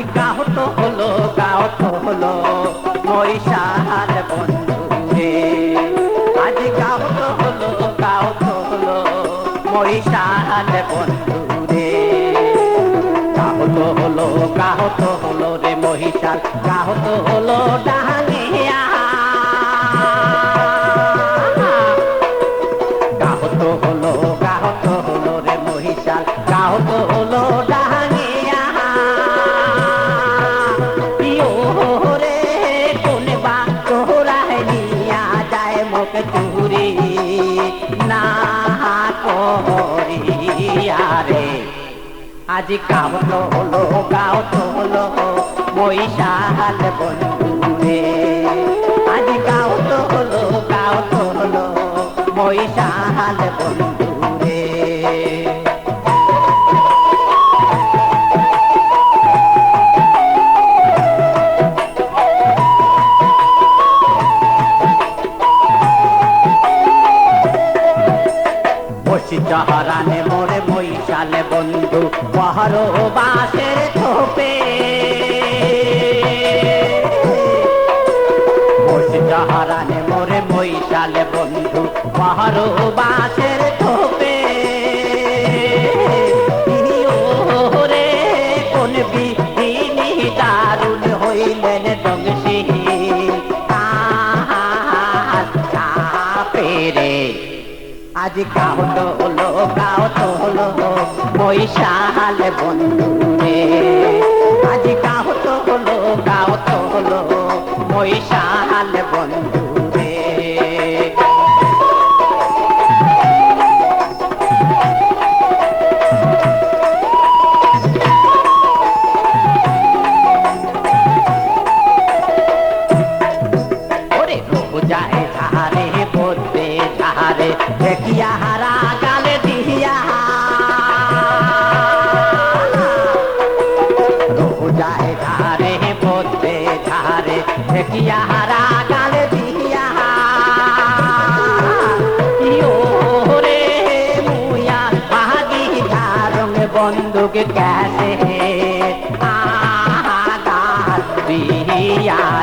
আজি গাহত হলো গাহত হলো মরিশার বন্ধুরে। আজি গাহত হলো গাহত হলো মরিশার বন্ধুরে। গাহত হলো কাহত হলো রে মহিষাল গাহত হলো ডালিয়া। গাহত হলো মুখ চুরি না করিয়া রে। আজ কাহত হলো কাহত হলো মহিষাল বন্ধু বসি চহরানে মোরে মহিষালে বন্ধু পহর বাসের থোপে বসি চহরানে মোরে মহিষালে বন্ধু পহর বাসের থোপে রে কোন বিহিনী দারুণ হইলেন দংশী আজ কাহ তো হলো কাহ তো হলো বৈশাল বন্ধু দেখিয়া হারা গালে দিয়া। যায় ধারে পড়তে ধারে, দেখিয়া হারা গালে দিয়া। ইয়ো রে মুয়া বাহাগি ধারং বন্দুক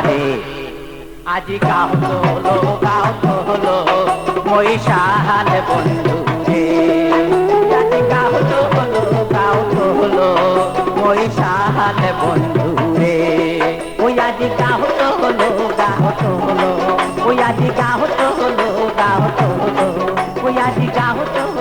রে। আজ গাও তোলো গাও তোলো মহিষাল বন্ধু রে। আজ গাও তো হলো ওই মহিষাল বন্ধু রে। ওই আজ গাও তোলো গাও তোলো ওই আজ গাও তোলো গাও তোলো ওই আজি গাও গাও তোলো